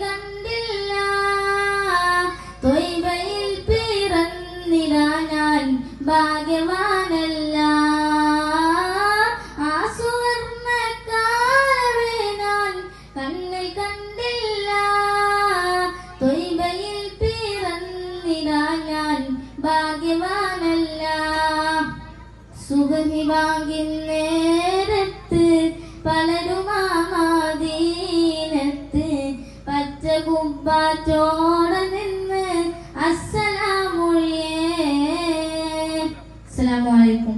കണ്ടില്ല. തൊയ്വയിൽ പിറന്നില ഞാൻ ഭാഗ്യവാനല്ല. ഭാഗ്യവാനല്ല. സുഗതി വാങ്ങിന്നേ കുപ്പാറ്റോടെ നിന്ന് അസ്സലാമൊഴിയേ അസ്സലാമലൈക്കും